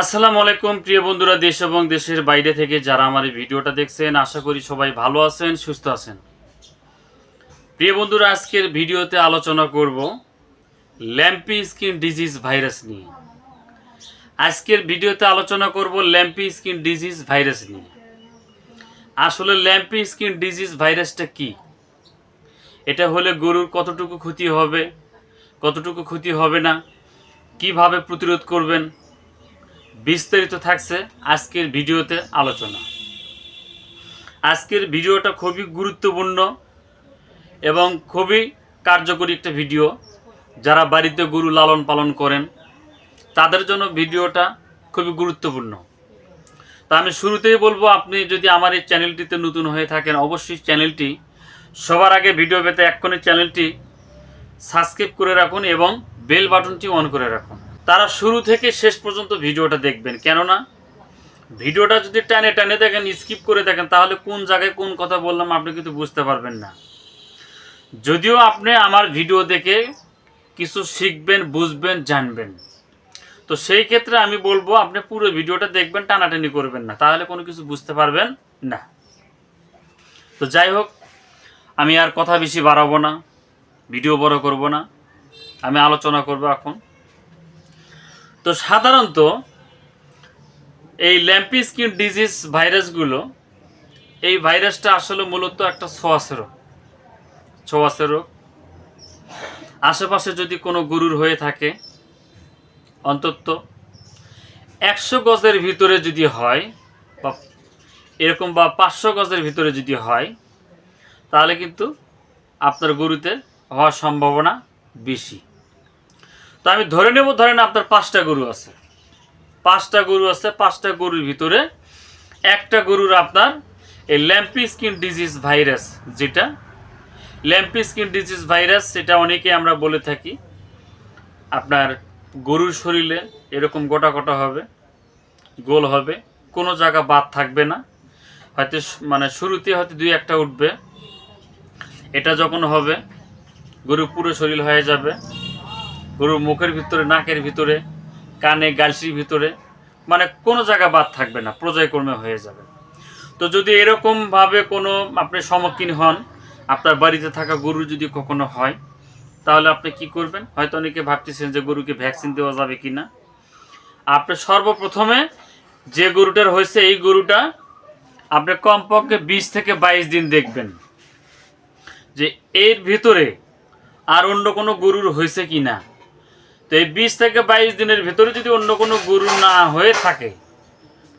আসসালামু আলাইকুম, প্রিয় বন্ধুরা, দেশ এবং দেশের বাইরে থেকে যারা আমার এই ভিডিওটা দেখছেন, আশা করি সবাই ভালো আছেন, সুস্থ আছেন। প্রিয় বন্ধুরা, আজকের ভিডিওতে আলোচনা করব ল্যাম্পি স্কিন ডিজিজ ভাইরাস নিয়ে। আজকের ভিডিওতে আলোচনা করব ল্যাম্পি স্কিন ডিজিজ ভাইরাস নিয়ে। আসলে ল্যাম্পি স্কিন ডিজিজ ভাইরাসটা কি? এটা হলে গরুর কতটুকু ক্ষতি হবে, কতটুকু ক্ষতি হবে না, কীভাবে প্রতিরোধ করবেন বিস্তারিত থাকছে আজকের ভিডিওতে আলোচনা। আজকের ভিডিওটা খুবই গুরুত্বপূর্ণ এবং খুবই কার্যকরী একটা ভিডিও। যারা বাড়িতে গরু লালন পালন করেন, তাদের জন্য ভিডিওটা খুবই গুরুত্বপূর্ণ। তা আমি শুরুতেই বলব, আপনি যদি আমার এই চ্যানেলটিতে নতুন হয়ে থাকেন, অবশ্যই চ্যানেলটি সবার আগে ভিডিও পেতে এক্ষণে চ্যানেলটি সাবস্ক্রাইব করে রাখুন এবং বেল বাটনটি অন করে রাখুন। তারা শুরু থেকে শেষ পর্যন্ত ভিডিওটা দেখবেন। কেননা, ভিডিওটা যদি টানে টানে দেখেন, স্কিপ করে দেখেন, তাহলে কোন জায়গায় কোন কথা বললাম আপনি কিন্তু বুঝতে পারবেন না। যদিও আপনি আমার ভিডিও দেখে কিছু শিখবেন, বুঝবেন, জানবেন। তো সেই ক্ষেত্রে আমি বলব, আপনি পুরো ভিডিওটা দেখবেন, টানাটানি করবেন না। তাহলে কোনো কিছু বুঝতে পারবেন না। তো যাই হোক, আমি আর কথা বেশি বাড়াবো না, ভিডিও বড় করব না। আমি আলোচনা করব এখন। তো সাধারণত এই ল্যাম্পি স্কিন ডিজিজ ভাইরাসগুলো, এই ভাইরাসটা আসলে মূলত একটা ছোঁয়াচে রোগ। ছোঁয়াচে রোগ। আশেপাশে যদি কোনো গরুর হয়ে থাকে, অন্তত একশো গজের ভিতরে যদি হয়, বা এরকম বা পাঁচশো গজের ভিতরে যদি হয়, তাহলে কিন্তু আপনার গরুতে হওয়ার সম্ভাবনা বেশি। তো আমি ধরে নেব, ধরেন আপনার পাঁচটা গরু আছে। পাঁচটা গরু আছে, পাঁচটা গরুর ভিতরে একটা গরুর আপনার এই ল্যাম্পি স্কিন ডিজিজ ভাইরাস যেটা, ল্যাম্পি স্কিন ডিজিজ ভাইরাস সেটা অনেকে আমরা বলে থাকি, আপনার গরুর শরীরে এরকম গোটা গোটা হবে, গোল হবে, কোনো জায়গা বাদ থাকবে না। হয়তো মানে শুরুতে হয়তো দুই একটা উঠবে, এটা যখন হবে গরু পুরো শরীর হয়ে যাবে। গরুর মুখের ভিতরে, নাকের ভিতরে, কানে, গালসির ভিতরে মানে কোনো জায়গা বাদ থাকবে না পর্যায়ক্রমে হয়ে যাবে। তো যদি এরকমভাবে কোনো আপনি সম্মুখীন হন, আপনার বাড়িতে থাকা গরু যদি কখনো হয়, তাহলে আপনি কি করবেন? হয়তো অনেকে ভাবতেছেন যে গরুকে ভ্যাকসিন দেওয়া যাবে কি না আপনি সর্বপ্রথমে যে গরুটার হয়েছে, এই গরুটা আপনি কমপক্ষে বিশ থেকে বাইশ দিন দেখবেন যে এর ভিতরে আর অন্য কোনো গরুর হয়েছে কি না এই বিশ থেকে বাইশ দিনের ভিতরে যদি অন্য কোনো গরু না হয়ে থাকে,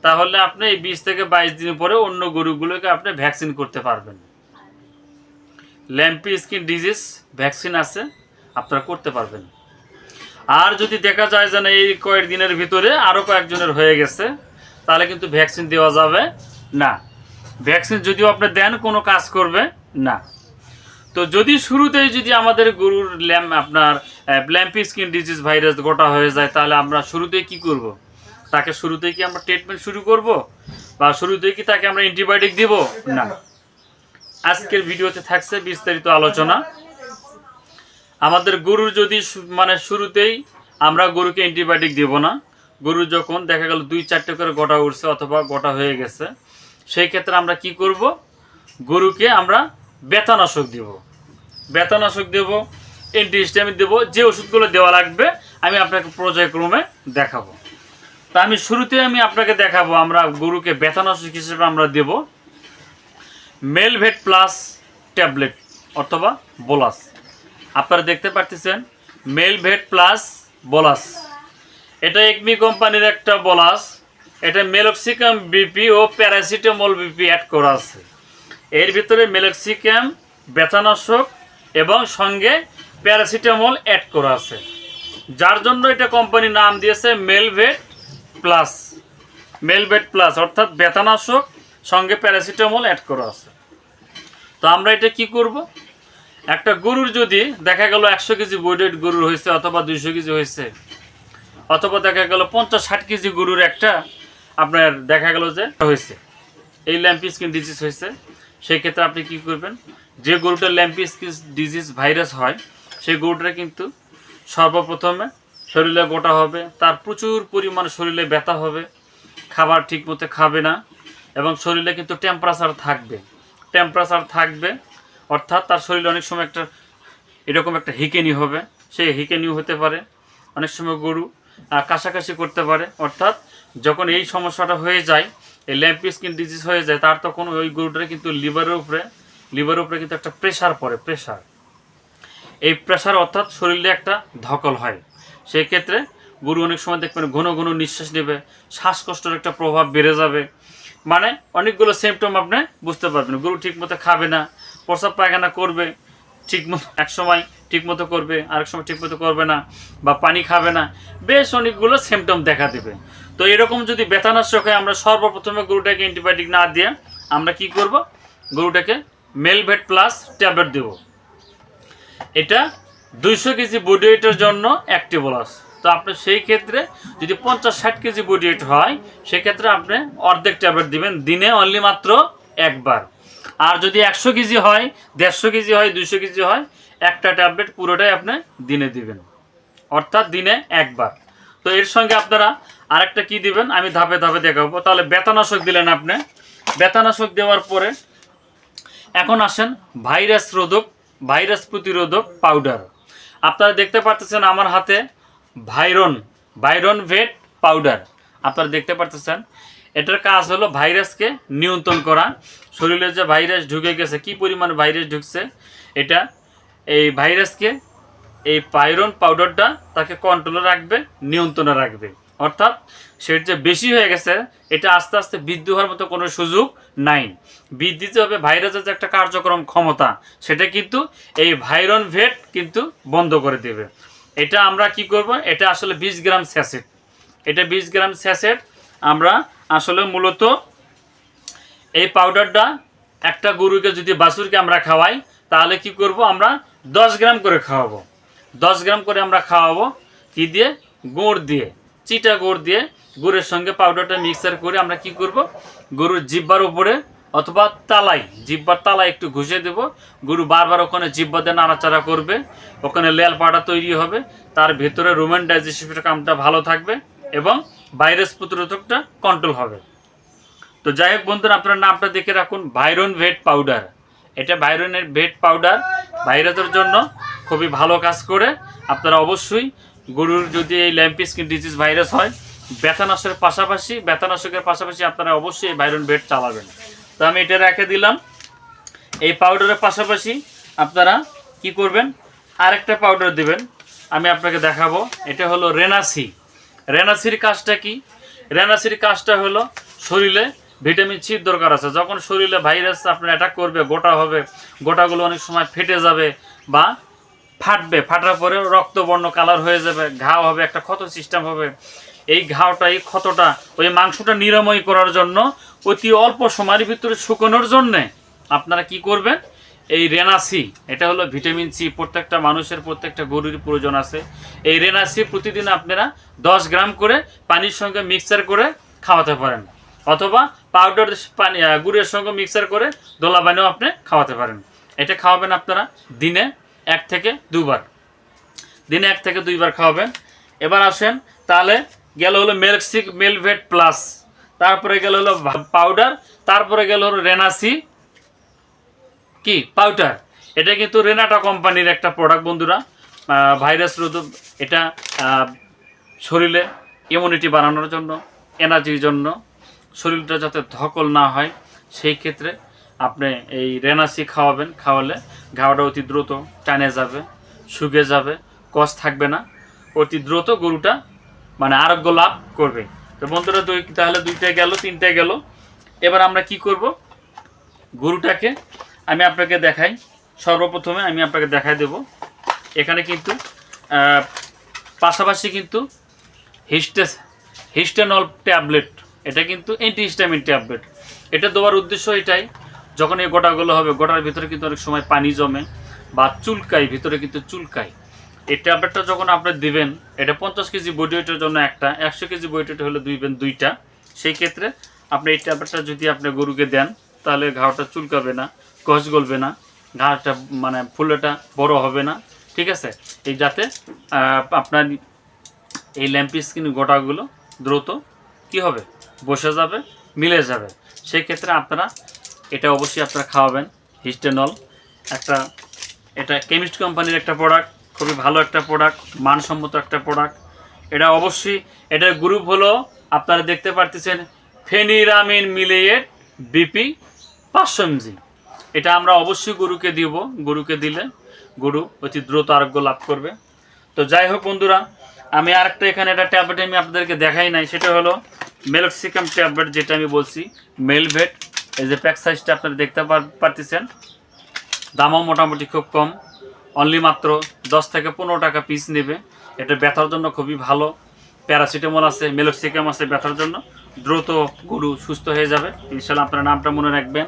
তাহলে আপনি এই বিশ থেকে বাইশ দিন পরে অন্য গরুগুলোকে আপনি ভ্যাকসিন করতে পারবেন। ল্যাম্পি স্কিন ডিজিজ ভ্যাকসিন আছে, আপনারা করতে পারবেন। আর যদি দেখা যায় যে না, এই কয়েক দিনের ভিতরে আরও কয়েকজনের হয়ে গেছে, তাহলে কিন্তু ভ্যাকসিন দেওয়া যাবে না। ভ্যাকসিন যদিও আপনি দেন, কোনো কাজ করবে না। তো যদি শুরুতেই যদি আমাদের গরুর ল্যাম্প আপনার ল্যাম্পি স্কিন ডিজিজ ভাইরাস গোটা হয়ে যায়, তাহলে আমরা শুরুতেই কি করব? তাকে শুরুতেই কি আমরা ট্রিটমেন্ট শুরু করব? বা শুরুতেই কি তাকে আমরা অ্যান্টিবায়োটিক দিব? না। আজকের ভিডিওতে থাকছে বিস্তারিত আলোচনা। আমাদের গরুর যদি মানে শুরুতেই আমরা গরুকে অ্যান্টিবায়োটিক দেব না, গরু যখন দেখা গেল দুই চারটে করে গোটা উঠছে অথবা গোটা হয়ে গেছে, সেই ক্ষেত্রে আমরা কি করব? গরুকে আমরা বেতানাশক দেব। বেতানাশক দেব অ্যান্টিহিস্টামিন দেব, যে ওষুধগুলো দেওয়া লাগবে, আমি আপনাকে পর্যায়ক্রমে দেখাবো। তা আমি শুরুতে আমি আপনাকে দেখাবো, আমরা গরুকে বেতানাশক হিসেবে আমরা দেব মেলভেট প্লাস ট্যাবলেট অথবা বোলাস আপনারা দেখতে পারতেছেন মেলভেট প্লাস বোলাস এটা একমি কোম্পানির একটা বলাস এটা মেলক্সিকাম বিপি ও প্যারাসিটামল বিপি অ্যাড করা আছে। এর ভিতরে মেলক্সিকাম বেতানাশক এবং সঙ্গে প্যারাসিটামল অ্যাড করা আছে। যার জন্য এটা কোম্পানি নাম দিয়েছে মেলভেট প্লাস। মেলভেট প্লাস, অর্থাৎ বেতানাশক সঙ্গে প্যারাসিটামল অ্যাড করা আছে। তো আমরা এটা কি করব? একটা গরুর যদি দেখা গেল একশো কেজি বডেড গরুর হয়েছে অথবা দুইশো কেজি হয়েছে, অথবা দেখা গেল পঞ্চাশ ষাট কেজি গরুর একটা আপনার দেখা গেল যে হয়েছে, এই ল্যাম্পি স্কিন ডিজিজ হয়েছে, সেই ক্ষেত্রে আপনি কি করবেন? যে গরুটার ল্যাম্পি স্কিন ডিজিজ ভাইরাস হয়, সেই গরুটা কিন্তু সর্বপ্রথমে শরীরে গোটা হবে, তার প্রচুর পরিমাণ শরীরে ব্যথা হবে, খাবার ঠিক মতো খাবে না এবং শরীরে কিন্তু টেম্পারেচার থাকবে। টেম্পারেচার থাকবে, অর্থাৎ তার শরীরে অনেক সময় একটা এরকম একটা হিকেনি হবে, সেই হিকেনি হতে পারে। অনেক সময় গরু কাশাকাশি করতে পারে, অর্থাৎ যখন এই সমস্যাটা হয়ে যায়, এই ল্যাম্প স্কিন ডিজিজ হয়ে যায়, তার তখন ওই গরুটার কিন্তু লিভারের উপরে লিভারের উপরে কিন্তু একটা প্রেশার পড়ে প্রেশার এই প্রেশার অর্থাৎ শরীরে একটা ধকল হয়। সেই ক্ষেত্রে গরু অনেক সময় দেখবেন ঘন ঘন নিঃশ্বাস নেবে, শ্বাসকষ্টের একটা প্রভাব বেড়ে যাবে। মানে অনেকগুলো সিমটম আপনি বুঝতে পারবেন। গরু ঠিক মতো খাবে না, প্রসাব পায়খানা করবে ঠিক মতো এক সময় ঠিক মতো করবে, আরেক সময় ঠিক মতো করবে না, বা পানি খাবে না, বেশ অনেকগুলো সিমটম দেখা দেবে। তো এরকম যদি ব্যথানাশক হয়, আমরা সর্বপ্রথমে গরুটাকে অ্যান্টিবায়োটিক না দিয়ে আমরা কি করব? গরুটাকে মেলভেট প্লাস ট্যাবলেট দেবো। এটা দুইশো কেজি বডি ওয়েটের জন্য অ্যাক্টিভোলাস তো আপনি সেই ক্ষেত্রে যদি পঞ্চাশ ষাট কেজি বডি ওয়েট হয়, সেক্ষেত্রে আপনি অর্ধেক ট্যাবলেট দিবেন, দিনে অনলি মাত্র একবার। আর যদি একশো কেজি হয়, দেড়শো কেজি হয়, দুইশো কেজি হয়, একটা ট্যাবলেট পুরোটাই আপনি দিনে দিবেন। অর্থাৎ দিনে একবার। তো এর সঙ্গে আপনারা আরেকটা কি দিবেন, আমি ধাপে ধাপে দেখাবো। তাহলে বেতানাশক দিলেন আপনি। বেতানাশক দেওয়ার পরে এখন আসেন ভাইরাস রোধক, ভাইরাস প্রতিরোধক পাউডার আপনারা দেখতে পাচ্ছেন আমার হাতে ভাইরন ভাইরন ভেট পাউডার আপনারা দেখতে পাচ্ছেন এটার কাজ হলো ভাইরাসকে নিয়ন্ত্রণ করা। শরীরে যে ভাইরাস ঢুকে গেছে, কি পরিমাণ ভাইরাস ঢুকছে, এটা এই ভাইরাসকে এই পাইরন পাউডারটা তাকে কন্ট্রোলে রাখবে, নিয়ন্ত্রণে রাখবে। অর্থাৎ সেটা যে বেশি হয়ে গেছে, এটা আস্তে আস্তে বৃদ্ধি হওয়ার মতো কোনো সুযোগ নাই। বৃদ্ধিতে হবে ভাইরাসের যে একটা কার্যক্রম ক্ষমতা, সেটা কিন্তু এই ভাইরন ভেট কিন্তু বন্ধ করে দেবে। এটা আমরা কি করব? এটা আসলে বিশ গ্রাম স্যাসেট। এটা বিশ গ্রাম স্যাসেট আমরা আসলে মূলত এই পাউডারটা একটা গরুকে যদি বাছুরকে আমরা খাওয়াই, তাহলে কি করব আমরা দশ গ্রাম করে খাওয়াবো। দশ গ্রাম করে আমরা খাওয়াবো কি দিয়ে? গুড় দিয়ে। চিটা গুড় দিয়ে গুড়ের সঙ্গে পাউডারটা মিক্সার করে আমরা কি করব? গরুর জিব্বার উপরে অথবা তালাই জিব্বার তালাই একটু ঘুষে দেব। গরু বারবার ওখানে জিব্বা দিয়ে নাড়াচাড়া করবে। ওখানে লেল পাটা তৈরি হবে। তার ভেতরে রোমান ডাইজেস্টিভ কামটা ভালো থাকবে এবং ভাইরাস প্রতিরোধকটা কন্ট্রোল হবে। তো যাই হোক বন্ধুরা, আপনার নামটা দেখে রাখুন। ভাইরন ভেট পাউডার এটা ভাইরনের ভেট পাউডার ভাইরাসের জন্য খুবই ভালো কাজ করে। আপনারা অবশ্যই গরুর যদি এই ল্যাম্পি স্কিন ডিজিজ ভাইরাস হয়, ব্যথানাশকের পাশাপাশি ব্যথানাশকের পাশাপাশি আপনারা অবশ্যই এই ভাইরন বেড চালাবেন। তো আমি এটা রেখে দিলাম। এই পাউডারের পাশাপাশি আপনারা কি করবেন? আরেকটা পাউডার দিবেন। আমি আপনাকে দেখাবো। এটা হলো রেনাসি রেনাসির কাজটা কি? রেনাসির কাজটা হলো শরীরে ভিটামিন সির দরকার আছে। যখন শরীরে ভাইরাস আপনার অ্যাটাক করবে, গোটা হবে, গোটাগুলো অনেক সময় ফেটে যাবে বা ফাটবে, ফাটার পরে রক্তবর্ণ কালার হয়ে যাবে, ঘাও হবে, একটা ক্ষত সিস্টেম হবে। এই ঘাওটা এই ক্ষতটা, ওই মাংসটা নিরাময় করার জন্য অতি অল্প সময়ের ভিতরে শুকানোর জন্যে আপনারা কি করবেন? এই রেনাসি, এটা হলো ভিটামিন সি, প্রত্যেকটা মানুষের প্রত্যেকটা গরুর প্রয়োজন আছে। এই রেনাসি প্রতিদিন আপনারা দশ গ্রাম করে পানির সঙ্গে মিক্সচার করে খাওয়াতে পারেন। অথবা পাউডার পানি গুড়ের সঙ্গে মিক্সচার করে দোলা বানিয়েও আপনি খাওয়াতে পারেন। এটা খাওয়াবেন আপনারা দিনে এক থেকে দুবার। দিনে এক থেকে দুইবার খাওয়াবেন। এবার আসেন, তাহলে গেল হলো মেলসিক মেলভেট প্লাস, তারপরে গেল হলো পাউডার, তারপরে গেল হলো রেনাসি, কি? পাউডার। এটা কিন্তু রেনাটা কোম্পানির একটা প্রোডাক্ট বন্ধুরা। ভাইরাস রোধ এটা শরীরে ইমিউনিটি বাড়ানোর জন্য এনার্জির জন্য শরীরটা যাতে ধকল না হয়, সেই ক্ষেত্রে আপনি এই রেনাসি খাওয়াবেন, খাওয়ালে ঘাওয়াটা অতি দ্রুত টানে যাবে, শুকে যাবে, কষ থাকবে না। অতি দ্রুত গরুটা মানে আরোগ্য লাভ করবে। তো বন্ধুরা, দুই তাহলে দুইটা গেল তিনটে গেল। এবার আমরা কি করব? গরুটাকে আমি আপনাকে দেখাই। সর্বপ্রথমে আমি আপনাকে দেখাই দেব। এখানে কিন্তু পাশাপাশি কিন্তু হিস্টেস হিস্টেনল ট্যাবলেট, এটা কিন্তু অ্যান্টিহিস্টামিন ট্যাবলেট। এটা দেওয়ার উদ্দেশ্য এটাই যখন এই গোটাগুলো হবে, গোটার ভিতরে কিন্তু অনেক সময় পানি জমে বা চুলকায়, ভিতরে কিন্তু চুলকায়। এই ট্যাবলেটটা যখন আপনি দিবেন, এটা পঞ্চাশ কেজি বডি জন্য একটা, একশো কেজি বডি হলে দুইবেন দুইটা। সেই ক্ষেত্রে আপনি এই ট্যাবলেটটা যদি আপনি গরুকে দেন, তাহলে ঘাওটা চুলকাবে না, কষ গলবে না ঘাটা মানে ফুলেটা বড় হবে না, ঠিক আছে? এই যাতে আপনার এই ল্যাম্পি স্কিন গোটাগুলো দ্রুত কি হবে? বসে যাবে, মিলে যাবে। সেই ক্ষেত্রে আপনারা এটা অবশ্যই আপনারা খাওয়াবেন, হিস্টেনল। একটা, এটা কেমিস্ট কোম্পানির একটা প্রোডাক্ট খুবই ভালো একটা প্রোডাক্ট মানসম্মত একটা প্রোডাক্ট এটা অবশ্যই এটার গ্রুপ হলো, আপনারা দেখতে পারতেছেন, ফেনিরামিন মিলিয়েট বিপি পাঁচশো এমজি এটা আমরা অবশ্যই গরুকে দিব, গরুকে দিলে গরু অতি দ্রুত আরোগ্য লাভ করবে। তো যাই হোক বন্ধুরা, আমি আরেকটা এখানে একটা ট্যাবলেট আমি আপনাদেরকে দেখাই নাই, সেটা হলো মেলক্সিকাম ট্যাবলেট যেটা আমি বলছি, মেলভেট। এই যে প্যাক সাইজটা আপনারা দেখতে পার- পারতেছেন, দামও মোটামুটি খুব কম। অনলি মাত্র দশ থেকে পনেরো টাকা পিস নেবে। এটা ব্যথার জন্য খুবই ভালো। প্যারাসিটামল আছে মেলোক্সিকাম আছে ব্যথার জন্য। দ্রুত গরু সুস্থ হয়ে যাবে। ইনশাল্লাহ আপনার নামটা মনে রাখবেন।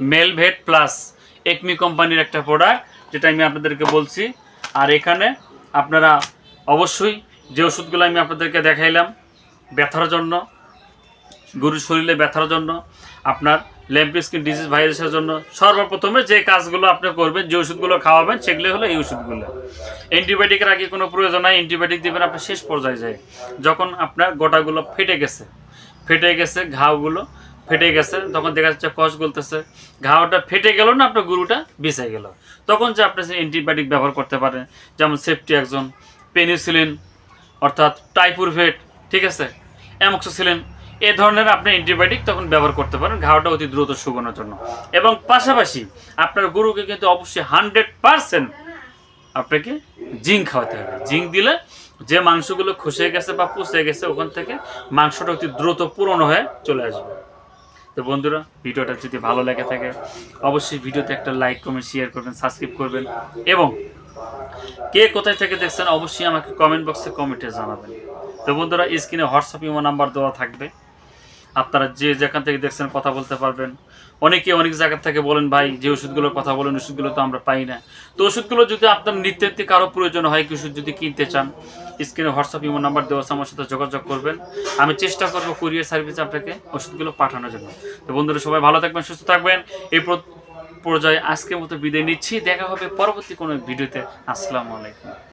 মেলভেট প্লাস একমি কোম্পানির একটা প্রোডাক্ট যেটা আমি আপনাদেরকে বলছি। আর এখানে আপনারা অবশ্যই যে ওষুধগুলো আমি আপনাদেরকে দেখাইলাম, ব্যথার জন্য, গরুর শরীরে ব্যথার জন্য আপনার ল্যাম্পি স্কিন ডিজিজ ভাইরাসের জন্য। সর্বপ্রথমে যে কাজগুলো আপনি করবেন, যে ওষুধগুলো খাওয়াবেন, সেগুলো হলো এই ওষুধগুলো। অ্যান্টিবায়োটিকের আগে কোনো প্রয়োজন নাই অ্যান্টিবায়োটিক দেবেন আপনি শেষ পর্যায়ে যায়। যখন আপনার গোটাগুলো ফেটে গেছে ফেটে গেছে ঘাওগুলো, ফেটে গেছে, তখন দেখা যাচ্ছে কষ গলতেছে। ঘাওটা ফেটে গেল না, আপনার গরুটা বেঁচে গেল। তখন যে আপনি অ্যান্টিবায়োটিক ব্যবহার করতে পারেন, যেমন সেফটি একজন পেনিসিলিন অর্থাৎ টাইপুরভেট ঠিক আছে? অ্যামক্সিসিলিন এ ধরনের আপনি অ্যান্টিবায়োটিক তখন ব্যবহার করতে পারেন, ঘাওটা অতি দ্রুত শুকানোর জন্য। এবং পাশাপাশি আপনার গরুকে কিন্তু অবশ্যই হান্ড্রেড পারসেন্ট আপনাকে জিঙ্ক খাওয়াতে হবে। জিঙ্ক দিলে যে মাংসগুলো খসে গেছে বা পচে গেছে, ওখান থেকে মাংসটা অতি দ্রুত পুরনো হয়ে চলে আসবে। তো বন্ধুরা, ভিডিওটা যদি ভালো লেগে থাকে, অবশ্যই ভিডিওতে একটা লাইক কমেন্ট শেয়ার করবেন সাবস্ক্রাইব করবেন এবং কে কোথায় থেকে দেখছেন, অবশ্যই আমাকে কমেন্ট বক্সে কমেন্টে জানাবেন। তো বন্ধুরা স্ক্রিনে হোয়াটসঅ্যাপ ইমো নাম্বার দেওয়া থাকবে। আপনারা যে যেখান থেকে দেখছেন কথা বলতে পারবেন। অনেকে অনেক জায়গা থেকে বলেন, ভাই, যে ওষুধগুলোর কথা বলেন, ওষুধগুলো তো আমরা পাই না। তো ওষুধগুলো যদি আপনার নিত্যতে কারও প্রয়োজন হয় কি ওষুধ যদি কিনতে চান, স্ক্রিনে হোয়াটসঅ্যাপ, ইমো নাম্বার দেওয়া আছে, আমার সাথে যোগাযোগ করবেন। আমি চেষ্টা করব কুরিয়ার সার্ভিস আপনাকে ওষুধগুলো পাঠানোর জন্য। তো বন্ধুরা, সবাই ভালো থাকবেন, সুস্থ থাকবেন। এই পর্যায়ে আজকের মতো বিদায় নিচ্ছি। দেখা হবে পরবর্তী কোনো ভিডিওতে। আসসালামু আলাইকুম।